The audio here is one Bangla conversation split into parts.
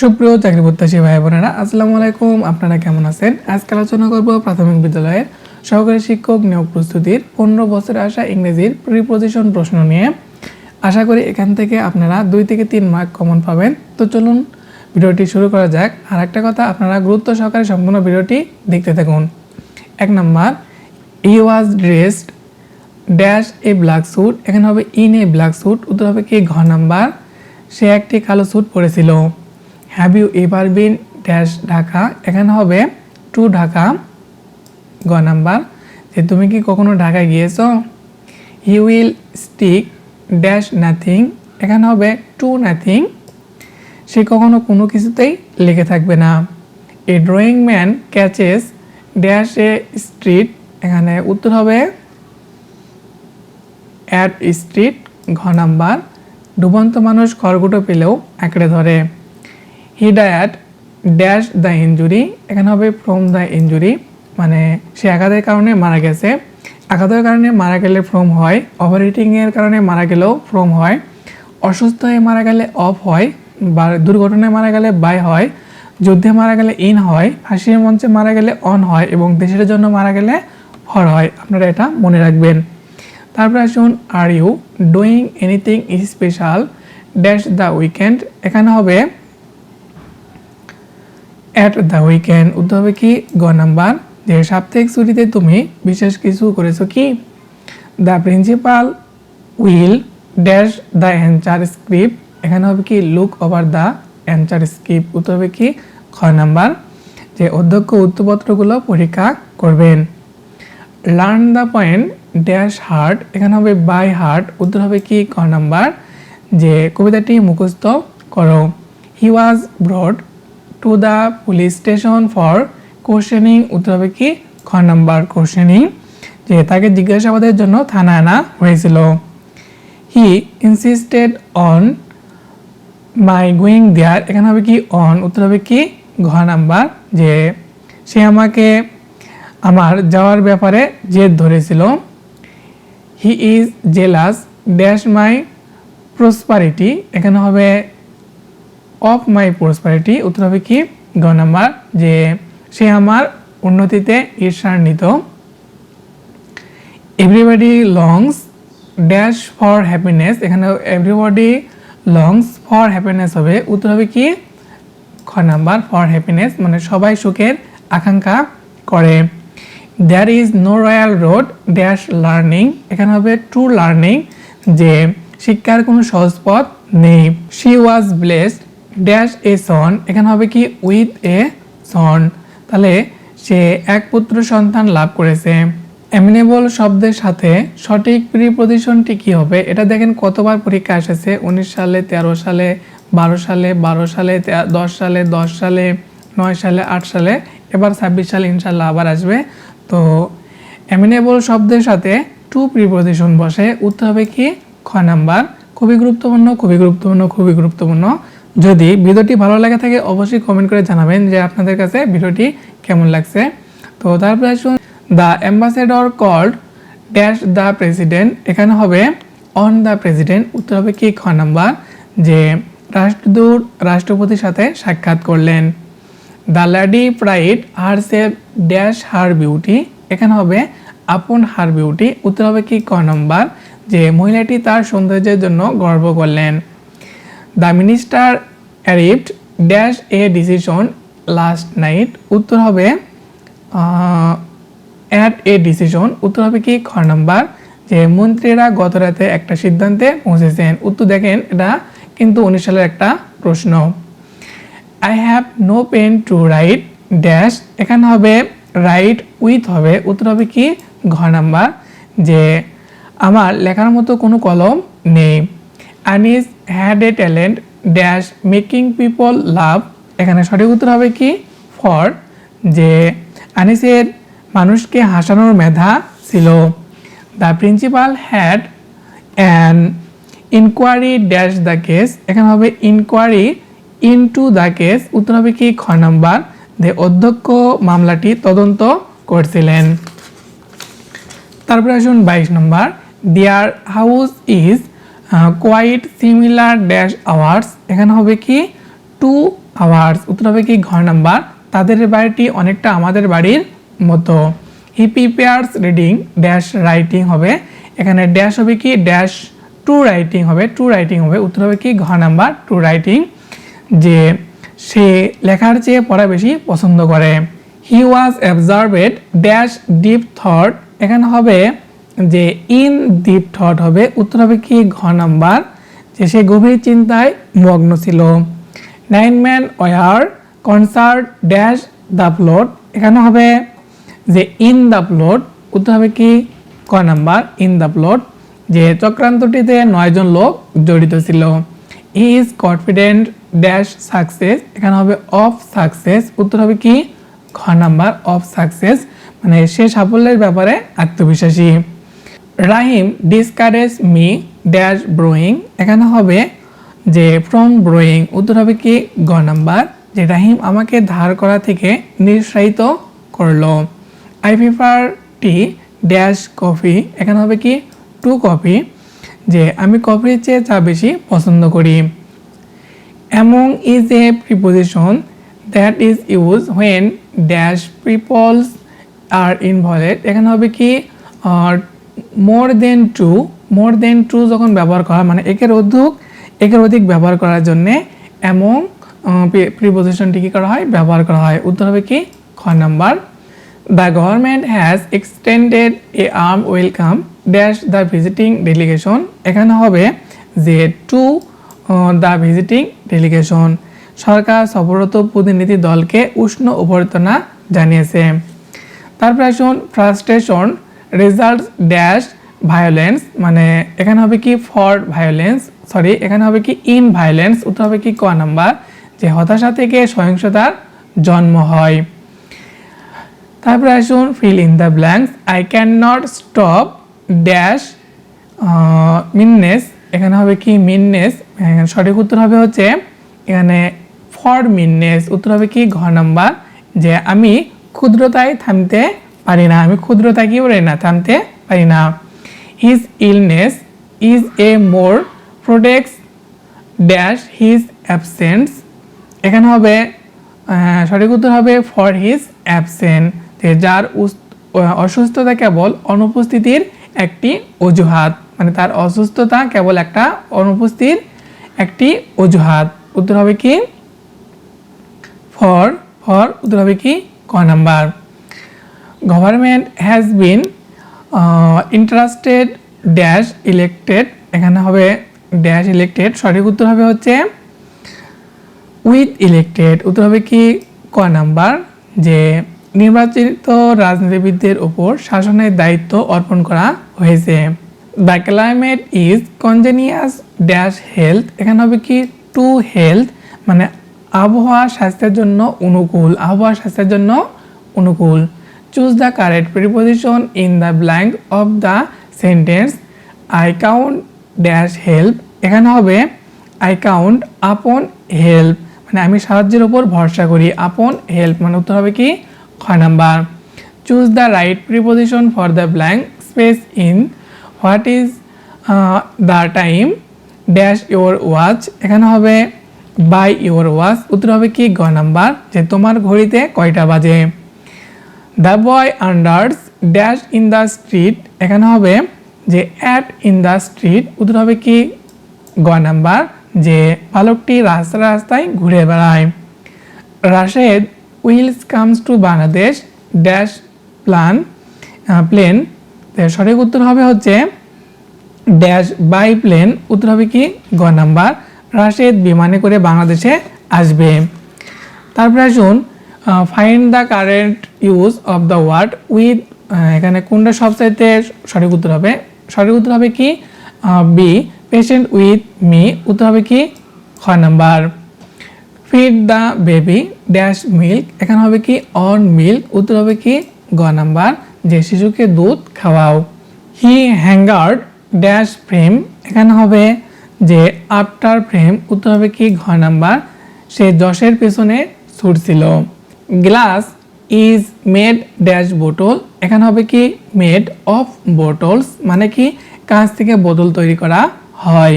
সুপ্রিয় চাকরি প্রত্যাশী ভাই বোনেরা আসসালামু আলাইকুম। আপনারা কেমন আছেন? আজকে আলোচনা করব প্রাথমিক বিদ্যালয়ের সহকারী শিক্ষক নিয়োগ প্রস্তুতির পনেরো বছরে আসা ইংরেজির প্রিপোজিশন প্রশ্ন নিয়ে। আশা করি এখান থেকে আপনারা দুই থেকে তিন মার্ক কমন পাবেন। তো চলুন ভিডিওটি শুরু করা যাক। আর একটা কথা, আপনারা গুরুত্ব সহকারে সম্পূর্ণ ভিডিওটি দেখতে থাকুন। এক নম্বর he was dressed dash a black suit এখানে হবে ইন এ ব্ল্যাক স্যুট উত্তর হবে কি? ঘ নাম্বার। সে একটি কালো স্যুট পরেছিল। Have you ever been dash Dhaka এখানে হবে টু ঢাকা গ নাম্বার। যে তুমি কি কখনো ঢাকা গিয়েছো? He will stick dash nothing এখানে হবে টু নাথিং সে কখনো কোনো কিছুতেই লেগে থাকবে না। A drowning man catches dash a street এখানে উত্তর হবে অ্যাট স্ট্রিট ঘ নাম্বার। ডুবন্ত মানুষ খড়গুটো পেলেও আঁকড়ে ধরে। He died dash the injury এখানে হবে ফ্রম দ্য ইঞ্জুরি মানে সে আঘাতের কারণে মারা গেছে। আঘাতের কারণে মারা গেলে ফ্রম হয় ওভারহিটিংয়ের কারণে মারা গেলেও ফ্রম হয়। অসুস্থ হয়ে মারা গেলে অফ হয়, বা দুর্ঘটনায় মারা গেলে বাই হয়। যুদ্ধে মারা গেলে ইন হয়, হাসির মঞ্চে মারা গেলে অন হয়, এবং দেশের জন্য মারা গেলে ফর হয়। আপনারা এটা মনে রাখবেন। তারপরে আসুন are you doing anything special dash the weekend এখানে হবে অ্যাট দ্য উইকেন্ড উত্তর হবে কি? গ নাম্বার যে সাপ্তাহিক ছুটিতে তুমি বিশেষ কিছু করেছ কি? The principal will dash the answer script এখানে হবে কি? Look over the answer script উত্তর হবে কি? খ নাম্বার যে অধ্যক্ষ উত্তরপত্রগুলো পরীক্ষা করবেন। Learn the point dash heart এখানে হবে বাই হার্ট উত্তর হবে কি? ক নাম্বার যে কবিতাটি মুখস্থ করো। He was brought to the police station for questioning উত্তর হবে কি? খ নাম্বার কোশ্চেনিং যে তাকে জিজ্ঞাসাবাদের জন্য থানায় আনা হয়েছিল। He insisted on my going there এখানে হবে কি? অন উত্তর হবে কি? ঘ নাম্বার, যে সে আমাকে, আমার যাওয়ার ব্যাপারে জেদ ধরেছিল। He is jealous dash my prosperity এখানে হবে অফ মাই প্রসপারিটি উত্তর হবে কি? গ নাম্বার, যে সে আমার উন্নতিতে ঈর্ষান্বিত। Everybody longs dash for happiness এখানে এভরিবডি লংস ফর হ্যাপিনেস হবে, উত্তর হবে কি? খ নাম্বার ফর হ্যাপিনেস মানে সবাই সুখের আকাঙ্ক্ষা করে। There is no royal road dash learning এখানে হবে টু লার্নিং যে শিক্ষার কোনো সহজ পথ নেই। She was blessed dash a son এখানে হবে কি উইথ এ সন তাহলে সে এক পুত্র সন্তান লাভ করেছে। এমিনেবল শব্দের সাথে সঠিক প্রিপোজিশনটি কি হবে? এটা দেখেন কতবার পরীক্ষা এসেছে। উনিশ সালে, তেরো সালে, বারো সালে বারো সালে দশ সালে দশ সালে, নয় সালে, আট সালে, এবার ছাব্বিশ সালে ইনশাল্লাহ আবার আসবে। তো অ্যামিনেবল শব্দের সাথে টু প্রিপোজিশন বসে। উত্তর হবে কি? খ নাম্বার। খুবই গুরুত্বপূর্ণ খুবই গুরুত্বপূর্ণ খুবই গুরুত্বপূর্ণ। যদি ভিডিওটি ভালো লাগে থাকে অবশ্যই কমেন্ট করে জানাবেন যে আপনাদের কাছে ভিডিওটি কেমন লাগছে। তো তারপরে আসুন the ambassador called dash the president এখানে হবে অন দ্য প্রেসিডেন্ট উত্তর হবে কি, খ নাম্বার, যে রাষ্ট্রদূত, রাষ্ট্রপতির সাথে সাক্ষাৎ করলেন। The lady prided herself dash her beauty এখানে হবে আপন হার বিউটি উত্তর হবে কি, ক নম্বর, যে মহিলাটি তার সৌন্দর্যের জন্য গর্ব করলেন। The minister arrived dash a decision last night উত্তর হবে অ্যাট এ ডিসিশন উত্তর হবে কি? খ নাম্বার। যে মন্ত্রীরা গত রাতে একটা সিদ্ধান্তে পৌঁছেছেন। উত্তর দেখেন, এটা কিন্তু উনিশ সালের একটা প্রশ্ন। I have no pen to write dash এখানে হবে রাইট উইথ হবে। উত্তর হবে কি? ঘ নাম্বার। যে আমার লেখার মতো কোনো কলম নেই। Anis had a talent dash making people love এখানে সঠিক উত্তর হবে কি? ফর, যে আনিসের মানুষকে হাসানোর মেধা ছিল। The principal had an inquiry dash the case এখানে হবে ইনকোয়ারি ইনটু দ্য কেস উত্তর হবে কি? খ নাম্বার। যে অধ্যক্ষ মামলাটি তদন্ত করছিলেন। তারপরে আসুন বাইশ নম্বর। Their house is quite similar dash ours এখানে হবে কি টু আওয়ার্স উত্তর হবে কি ঘর নাম্বার। তাদের বাড়িটি অনেকটা আমাদের বাড়ির মতো। He prefers reading dash writing হবে। এখানে ড্যাশ হবে কি ড্যাশ টু রাইটিং হবে। টু রাইটিং হবে, উত্তর হবে কি ঘর নাম্বার টু রাইটিং যে সে লেখার চেয়ে পড়া বেশি পছন্দ করে। He was absorbed dash deep thought এখানে হবে যে ইন ডিপ থট হবে, উত্তর হবে কি ঘ নাম্বার, যে সে গভীর চিন্তায় মগ্ন ছিল। Nine man were concerned dash the plot এখানে হবে যে ইন দ্য প্লট উত্তর হবে কি ক নাম্বার, ইন দ্য প্লট যে চক্রান্তটিতে নয়জন লোক জড়িত ছিল। He is confident dash success এখানে হবে অফ সাকসেস উত্তর হবে কি খ নাম্বার অফ সাকসেস মানে সে সাফল্যের ব্যাপারে আত্মবিশ্বাসী। Rahim discourage me dash brewing এখানে হবে যে ফ্রম ব্রোয়িং উত্তর হবে কি? গ নাম্বার। যে রাহিম আমাকে ধার করা থেকে নিরুৎসাহিত করল। I prefer tea dash coffee এখানে হবে কি? টু কফি যে, আমি কফির চেয়ে চা বেশি পছন্দ করি। Among is a preposition that is use when dash peoples are involved এখানে হবে কি? মোর দেন টু মোর দেন টু যখন ব্যবহার করা হয়, মানে একের অধিক একের অধিক ব্যবহার করার জন্যে অ্যামং প্রিপোজিশনটি কী করা হয় ব্যবহার করা হয়। উত্তর হবে কি? খ number. The government has extended a arm welcome dash the visiting delegation এখানে হবে যে টু দ্য ভিজিটিং ডেলিগেশন সরকার সফররত প্রতিনিধি দলকে উষ্ণ অভ্যর্থনা জানিয়েছে। তারপরে আসুন ফ্রাস্ট্রেশন রেজাল্ট ড্যাশ ভায়োলেন্স মানে এখানে হবে কি ফর ভায়োলেন্স সরি এখানে হবে কি ইন ভায়োলেন্স উত্তর হবে কি ক নাম্বার, যে হতাশা থেকে সহিংসতার জন্ম হয়। তারপরে আসুন fill in the blanks I can not stop dash meanness এখানে হবে কি মিননেস সঠিক উত্তর হবে হচ্ছে, এখানে ফর মিননেস উত্তর হবে কি ঘ নাম্বার, যে আমি ক্ষুদ্রতায় থামতে পারি না। আমি ক্ষুদ্রতা কি পারি না থামতে পারি না। His illness is a more protects dash his absence এখানে হবে সঠিক উত্তর হবে ফর হিজ অ্যাবসেন্ট যার অসুস্থতা কেবল অনুপস্থিতির একটি অজুহাত। মানে তার অসুস্থতা কেবল একটা অনুপস্থিতির একটি অজুহাত। উত্তর হবে কি? ফর ফর উত্তর হবে কি? ক number. Government has been interested dash elected এখানে হবে ড্যাশ ইলেক্টেড সঠিক উত্তর হবে হচ্ছে উইথ ইলেক্টেড উত্তর হবে কি? ক নাম্বার, যে নির্বাচিত রাজনীতিবিদদের ওপর শাসনের দায়িত্ব অর্পণ করা হয়েছে। The climate is congenial dash health এখানে হবে কি? টু হেলথ মানে আবহাওয়া স্বাস্থ্যের জন্য অনুকূল, আবহাওয়া স্বাস্থ্যের জন্য অনুকূল। Choose the correct preposition in the blank of the sentence I count dash help এখানে হবে আই কাউন্ট আপন হেল্প মানে আমি সাহায্যের উপর ভরসা করি। আপন হেল্প মানে উত্তর হবে কি? খ number. Choose the right preposition for the blank space in what is the time dash your watch এখানে হবে বাই ইউর ওয়াচ উত্তর হবে কি? গ নাম্বার। যে তোমার ঘড়িতে কয়টা বাজে? The boy wanders dash in the street এখানে হবে যে অ্যাট ইন দ্য স্ট্রিট উত্তর হবে কি? গ নাম্বার, যে বালকটি রাস্তা রাস্তায় ঘুরে বেড়ায়। Rashed, wills comes to Bangladesh dash plan plane সঠিক উত্তর হবে হচ্ছে ড্যাশ বাই প্লেন উত্তর হবে কি? গ নাম্বার, রাশেদ বিমানে করে বাংলাদেশে আসবে। তারপরে আসুন find the current use of the word with এখানে কোনটা সবচাইতে সঠিক উত্তর হবে? সঠিক উত্তর হবে কি? বি পেশেন্ট উইথ মি উত্তর হবে কি? খ number. Feed the baby dash milk এখানে হবে কি? অন মিল্ক উত্তর হবে কি? গ নাম্বার। যে শিশুকে দুধ খাওয়াও। হি হ্যাঙ্গার্ড ড্যাশ ফ্রেম এখানে হবে যে আফটার ফ্রেম উত্তর হবে কি? ঘ নাম্বার। সে যশের পেছনে ছুটছিল। Glass is made dash bottle এখানে হবে কি? মেড অফ বোটলস মানে কি? কাঁচ থেকে বোতল তৈরি করা হয়।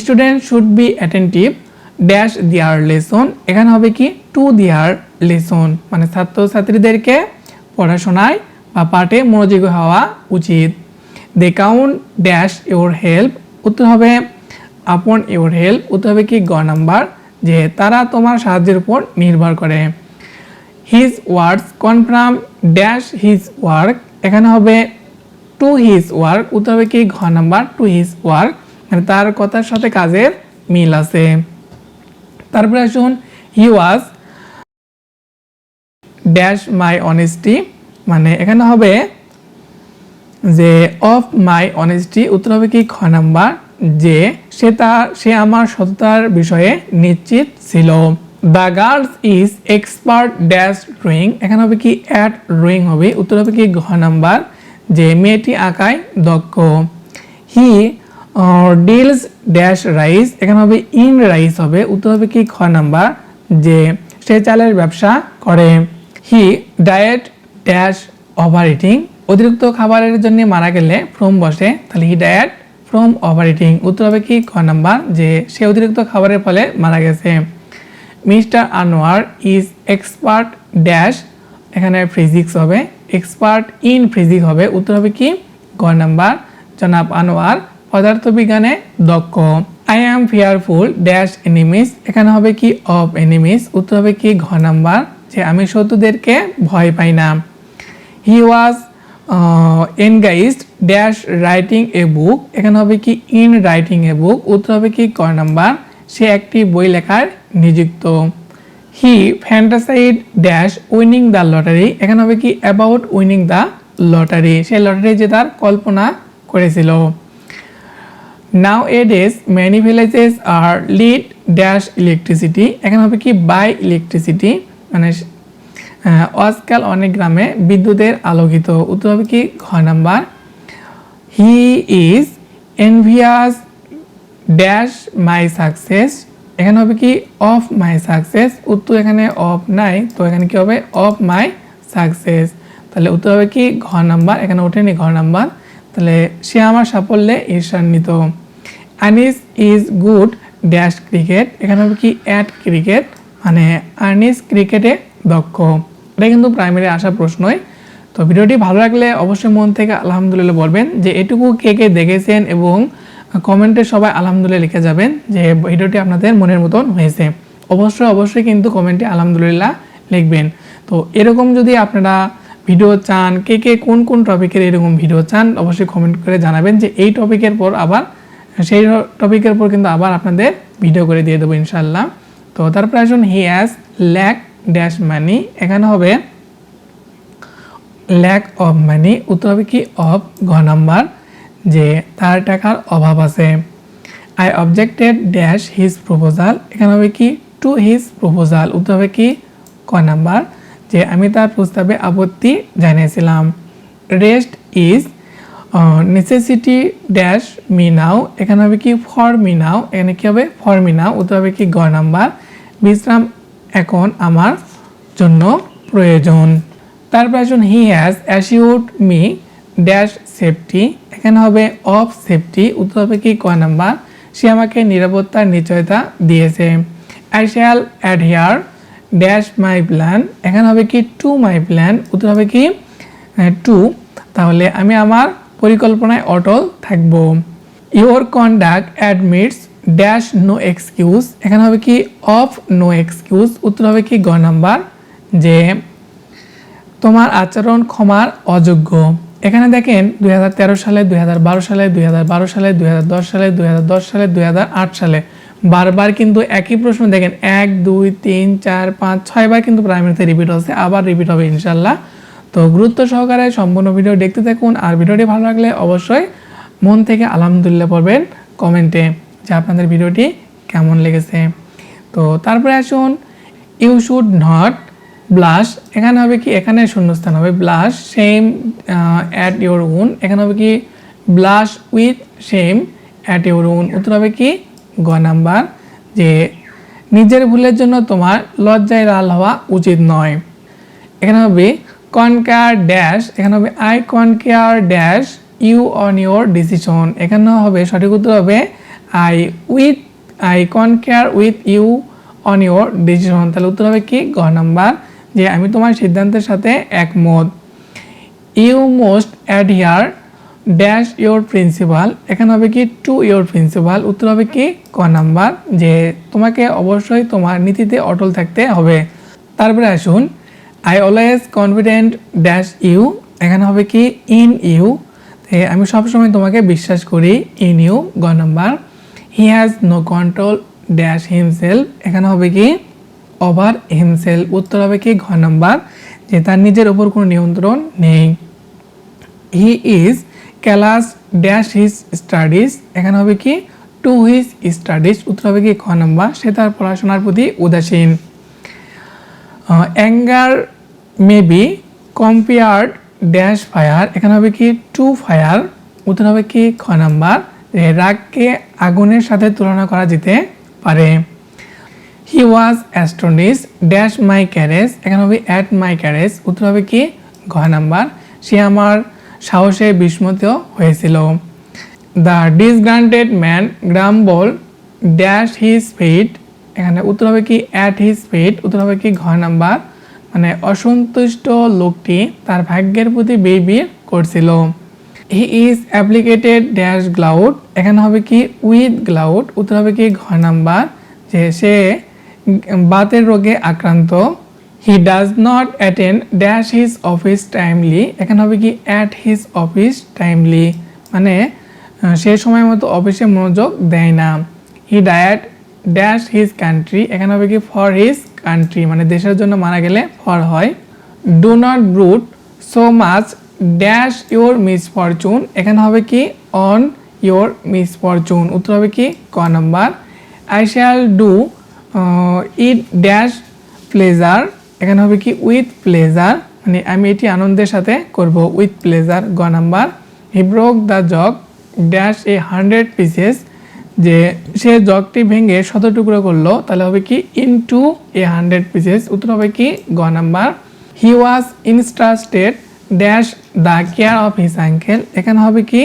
Student should be attentive dash their lesson এখানে হবে কি? টু দেয়ার লেসন মানে ছাত্রছাত্রীদেরকে পড়াশোনায় বা পাঠে মনোযোগী হওয়া উচিত। They count dash your help উত্তর হবে আপন ইউর হেল্প উত্তর হবে কি? গ নাম্বার, যে তারা তোমার সাহায্যের উপর নির্ভর করে। His words confirm dash his work এখানে হবে টু হিজ ওয়ার্ক উত্তর হবে কি? ঘ নাম্বার টু হিজ ওয়ার্ক মানে তার কথার সাথে কাজের মিল আছে। তারপরে আসুন হি ওয়াজ ড্যাশ মাই অনেস্টি মানে এখানে হবে যে অফ মাই অনেস্টি উত্তর হবে কি? খ নাম্বার, যে সে তার, সে আমার সততার বিষয়ে নিশ্চিত ছিল। The girls is expert dash drawing এখানে হবে কি অ্যাট ড্রয়িং হবে। উত্তর হবে কি ঘ নাম্বার, যে মেয়েটি আঁকায় দক্ষ। হি ডিলস ড্যাশ রাইস এখানে হবে ইন রাইস হবে। উত্তর হবে কি খ নাম্বার, যে সে চালের ব্যবসা করে। He died dash over eating অতিরিক্ত খাবারের জন্য মারা গেলে ফ্রম বসে। তাহলে he died from over eating উত্তর হবে কি খ নাম্বার, যে সে অতিরিক্ত খাবারের ফলে মারা গেছে। Mister Anwar is expert dash, এখানে ফিজিক্স হবে, এক্সপার্ট ইন ফিজিক্স হবে, উত্তর হবে কি? গ নাম্বার, জনাব আনোয়ার, পদার্থবিজ্ঞানে দক্ষ। I am fearful dash enemies এখানে হবে কি? অফ এনিমিস উত্তর হবে কি? ঘ নাম্বার, যে আমি শত্রুদেরকে ভয় পাই না। হি ওয়াজ এনগাইজড ড্যাশ রাইটিং এ বুক এখানে হবে কি? ইন রাইটিং এ বুক উত্তর হবে কি? ক নাম্বার, সে একটি বই লেখার নিযুক্ত। He fantasized dash winning the lottery এখানে হবে কি? অ্যাবাউট উইনিং দ্য লটারি সে লটারি যে তার কল্পনা করেছিল। Nowadays many villages are lead dash electricity এখানে হবে কি? বাই ইলেকট্রিসিটি মানে আজকাল অনেক গ্রামে বিদ্যুতের আলোকিত। উত্তর হবে কি? ঘ number. He is envious dash my success এখানে হবে কি অফ মাই সাকসেস উত্তর এখানে অফ নাই, তো এখানে কি হবে অফ মাই সাকসেস তাহলে উত্তর হবে কি ঘ নাম্বার, এখানে ওঠেনি ঘর নাম্বার। তাহলে সে আমার সাফল্যে ঈর্ষান্বিত। Anis is good dash cricket এখানে হবে কি অ্যাট ক্রিকেট মানে আনিস ক্রিকেটে দক্ষ। এটা কিন্তু প্রাইমারি আসা প্রশ্নই। তো ভিডিওটি ভালো লাগলে অবশ্যই মন থেকে আলহামদুলিল্লাহ বলবেন যে এটুকু কে কে দেখেছেন এবং কমেন্টে সবাই আলহামদুলিল্লাহ লিখে যাবেন যে ভিডিওটি আপনাদের মনের মতন হয়েছে। অবশ্যই অবশ্যই কিন্তু কমেন্টে আলহামদুলিল্লাহ লিখবেন। তো এরকম যদি আপনারা ভিডিও চান, কে কে কোন কোন টপিকের এরকম ভিডিও চান, অবশ্যই কমেন্ট করে জানাবেন যে এই টপিকের পর আবার, সেই টপিকের পর কিন্তু আবার আপনাদের ভিডিও করে দিয়ে দেবো ইনশাল্লাহ তো তারপরে আসুন he as lack dash money এখানে হবে ল্যাক অফ মানি উত্তর হবে কি? অফ ঘ নাম্বার। যে তার টাকার অভাব আছে। I objected dash his proposal এখানে হবে কি? টু হিজ প্রপোজাল উত্তর হবে কি? ক নাম্বার। যে আমি তার প্রস্তাবে আপত্তি জানিয়েছিলাম। Rest is necessity dash me now এখানে হবে কি? ফর মি নাও এখানে কি হবে? ফর মি নাও উত্তর হবে কি? গ নাম্বার। বিশ্রাম এখন আমার জন্য প্রয়োজন। তারপর আসুন he has assured me dash safety এখানে হবে অফ সেফটি উত্তর হবে কি ক নাম্বার? সে আমাকে নিরাপত্তার নিশ্চয়তা দিয়েছে। I shall adhere dash my plan এখানে হবে কি টু মাই প্ল্যান উত্তর হবে কি টু তাহলে আমি আমার পরিকল্পনায় অটল থাকব। Your conduct admits dash no excuse এখানে হবে কি অফ নো এক্সকিউজ উত্তর হবে কি, গ নাম্বার, যে তোমার আচরণ ক্ষমার অযোগ্য। এখানে দেখেন দু হাজার তেরো সালে, দুই হাজার বারো সালে, দুই হাজার বারো সালে, দুই হাজার দশ সালে, দুই হাজার দশ সালে, দুই হাজার আট সালে। বারবার কিন্তু একই প্রশ্ন দেখেন, এক, দুই, তিন, চার, পাঁচ ছয়বার কিন্তু প্রাইমারিতে রিপিট হচ্ছে, আবার রিপিট হবে ইনশাল্লাহ তো গুরুত্ব সহকারে সম্পূর্ণ ভিডিও দেখতে থাকুন, আর ভিডিওটি ভালো লাগলে অবশ্যই মন থেকে আলহামদুলিল্লাহ পড়বেন কমেন্টে যে আপনাদের ভিডিওটি কেমন লেগেছে। তো তারপরে আসুন ইউ শুড নট ব্লাশ, এখানে হবে কি, এখানে শূন্যস্থান হবে, blush shame at your own এখানে হবে কি, blush with shame at your own উত্তর হবে কি, গ নাম্বার, যে নিজের ভুলের জন্য তোমার লজ্জায় লাল হওয়া উচিত নয়। এখানে হবে কনকেয়ার ড্যাশ এখানে হবে I concur dash you on your decision এখানে হবে সঠিক উত্তর হবে I with I concur with you on your decision তাহলে উত্তর হবে কি, গ নাম্বার যে আমি তোমার সিদ্ধান্তের সাথে একমত। You most adhere dash your principle এখানে হবে কি টু ইউর প্রিন্সিপাল উত্তর হবে কি ক নাম্বার, যে তোমাকে অবশ্যই তোমার নীতিতে অটল থাকতে হবে। তারপরে আসুন I always confident dash you এখানে হবে কি ইন ইউ আমি সবসময় তোমাকে বিশ্বাস করি ইন ইউ গ number. He has no control dash himself এখানে হবে কি ওভার হিমসেলফ উত্তর হবে কি? ঘ নাম্বার। যে তার নিজের উপর কোনো নিয়ন্ত্রণ নেই। He is callous dash his studies এখানে হবে কি? টু হিজ স্টাডিজ উত্তর হবে কি? খ নাম্বার। সে তার পড়াশোনার প্রতি উদাসীন। Anger may be compared dash fire এখানে হবে কি? টু ফায়ার উত্তর হবে কি? খ নাম্বার। রাগকে আগুনের সাথে তুলনা করা যেতে পারে। ওয়াজ অ্যাস্ট্রনিস ড্যাশ মাই ক্যারেজ এখানে হবে অ্যাট মাই ক্যারেজ উত্তর হবে কি? ঘ নাম্বার। সে আমার সাহসে বিস্মিত হয়েছিল। The disgruntled man grumble dash his fit এখানে উত্তর হবে কি? অ্যাট হিজ ফিট উত্তর হবে কি? ঘ নাম্বার। মানে অসন্তুষ্ট লোকটি তার ভাগ্যের প্রতি বিড়বিড় করছিল। হি ইজ অ্যাপ্লিকেটেড ড্যাশ গ্লাউড এখানে হবে কি? উইথ গ্লাউড উত্তর হবে কি? ঘ নাম্বার। যে সে বাতের রোগে আক্রান্ত। He does not attend dash his office timely এখানে হবে কি অ্যাট হিজ অফিস টাইমলি মানে সে সময় মতো অফিসে মনোযোগ দেয় না। He died dash his country এখানে হবে কি ফর হিজ কান্ট্রি মানে দেশের জন্য মারা গেলে ফর হয়। Do not brood so much dash your misfortune এখানে হবে কি অন ইউর মিসফরচুন উত্তর হবে কি, ক number. I shall do it dash pleasure এখানে হবে কি উইথ প্লেজার মানে আমি এটি আনন্দের সাথে করব উইথ প্লেজার গ number. He broke the jug dash a hundred pieces যে সে জগটি ভেঙে শত টুকরো করল, তাহলে হবে কি ইনটু এ হান্ড্রেড পিসেস উত্তর হবে কি গ number. He was entrusted dash the care of his uncle এখানে হবে কি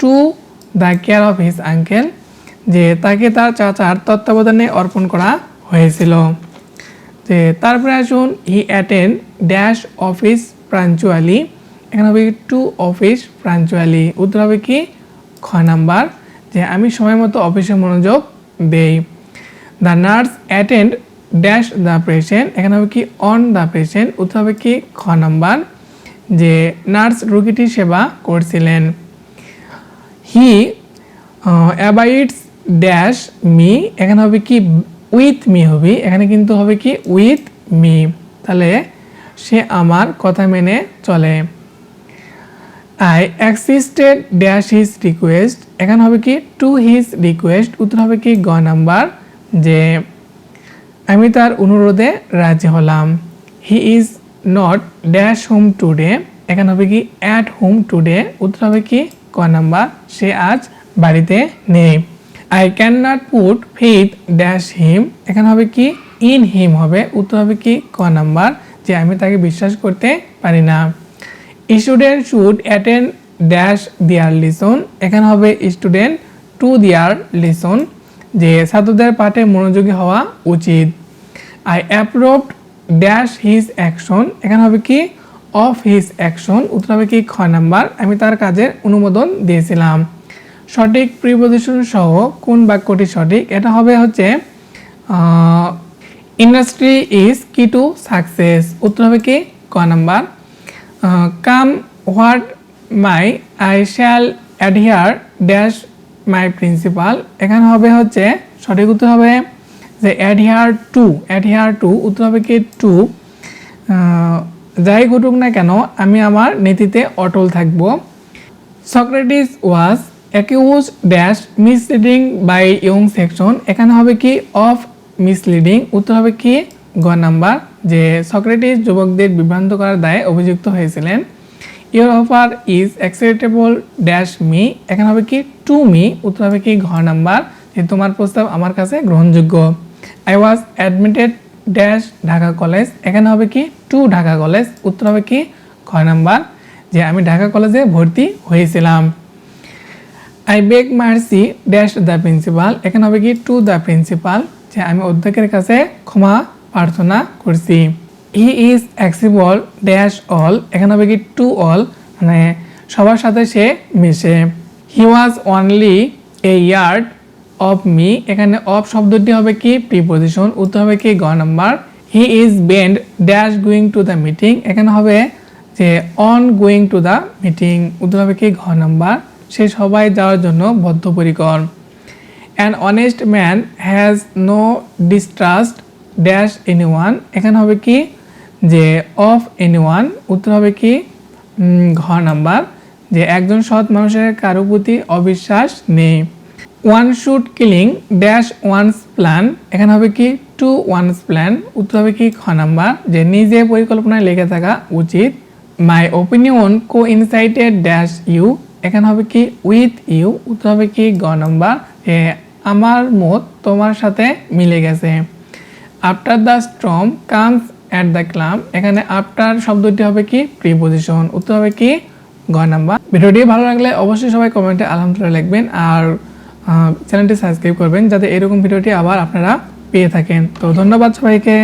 to the care of his uncle যে তাকে তার চাচার তত্ত্বাবধানে অর্পণ করা হয়েছিল। যে তারপরে আসুন হি অ্যাটেন্ড ড্যাশ অফিস প্রাঞ্চুয়ালি এখানে হবে টু অফিস প্রাঞ্চুয়ালি উত্তর হবে কি? খ নাম্বার। যে আমি সময় মতো অফিসে মনোযোগ দেই। The nurse attend dash the patient এখানে হবে কি? অন দ্য পেশেন্ট উত্তর হবে কি? খ নাম্বার। যে নার্স রোগীটির সেবা করছিলেন। হি অ্যাবাইটস ড্যাশ মি এখানে হবে কি উইথ মি হবে, এখানে কিন্তু হবে কি উইথ মি তাহলে সে আমার কথা মেনে চলে। I acceded dash his request এখানে হবে কি টু হিজ রিকোয়েস্ট উত্তর হবে কি গ নাম্বার যে আমি তার অনুরোধে রাজি হলাম। He is not dash home today এখানে হবে কি অ্যাট হোম টুডে উত্তর হবে কি ক নাম্বার, সে আজ বাড়িতে নেই। I can not put faith dash him এখানে হবে কি? ইন হিম হবে। উত্তর হবে কি? ক নাম্বার। যে আমি তাকে বিশ্বাস করতে পারি না। Student should attend dash their lesson এখানে হবে স্টুডেন্ট টু দেয়ার লিসন যে ছাত্রদের পাঠে মনোযোগী হওয়া উচিত। I approved dash his action এখানে হবে কি? অফ হিজ অ্যাকশন উত্তর হবে কি? খ নাম্বার। আমি তার কাজের অনুমোদন দিয়েছিলাম। সঠিক প্রিপোজিশন সহ কোন বাক্যটি সঠিক, এটা হবে হচ্ছে industry is key to success উত্তর হবে কি? ক number. Come what may I shall adhere dash my principal এখানে হবে হচ্ছে, সঠিক উত্তর হবে যে অ্যাডহিয়ার টু অ্যাডহিয়ার টু উত্তর হবে কি? টু যাই ঘটুক না কেন, আমি আমার নীতিতে অটল থাকব। Socrates was accuse dash misleading by young section এখানে হবে কি? অফ মিসলিডিং উত্তর হবে কি? গ নাম্বার যে সক্রেটিস যুবকদের বিভ্রান্ত করার দায়ে অভিযুক্ত হয়েছিলেন। Your offer is acceptable dash me এখানে হবে কি? টু মি উত্তর হবে কি? ঘ নাম্বার যে তোমার প্রস্তাব আমার কাছে গ্রহণযোগ্য। I was admitted dash Dhaka college এখানে হবে কি? টু ঢাকা কলেজ উত্তর হবে কি? খ নাম্বার যে আমি ঢাকা কলেজে ভর্তি হয়েছিলাম। I beg mercy dash the principal এখানে হবে কি? টু দ্য প্রিন্সিপাল যে আমি অধ্যক্ষের কাছে ক্ষমা প্রার্থনা করছি। He is accessible dash all এখানে হবে কি? টু অল মানে সবার সাথে সে মিশে। He was only a yard of me এখানে অফ শব্দটি হবে কি? প্রিপোজিশন উত্তর হবে কি? গ number. He is bent dash going to the meeting এখানে হবে যে on going to the meeting উত্তর হবে কি? ঘ নাম্বার। সে সবাই যাওয়ার জন্য বদ্ধপরিকর। An honest man has no distrust dash anyone এখানে হবে কি? যে অফ এনি ওয়ান উত্তর হবে কি? ঘ নাম্বার। যে একজন সৎ মানুষের কারও প্রতি অবিশ্বাস নেই। One should cling dash one's plan এখানে হবে কি? টু ওয়ানস প্ল্যান উত্তর হবে কি? খ নাম্বার। যে নিজে পরিকল্পনায় লেগে থাকা উচিত। My opinion coincided dash you এখানে হবে কি উইথ ইউ উত্তর হবে কি, গ নাম্বার আমার মত তোমার সাথে মিলে গেছে। After the storm comes at the calm এখানে আফটার শব্দটি হবে কি প্রিপোজিশন উত্তর হবে কি, গ নাম্বার। ভিডিওটি ভালো লাগলে অবশ্যই সবাই কমেন্টে আলহামদুলিল্লাহ লিখবেন আর চ্যানেলটি সাবস্ক্রাইব করবেন যাতে এরকম ভিডিওটি আবার আপনারা পেয়ে থাকেন। তো ধন্যবাদ সবাইকে।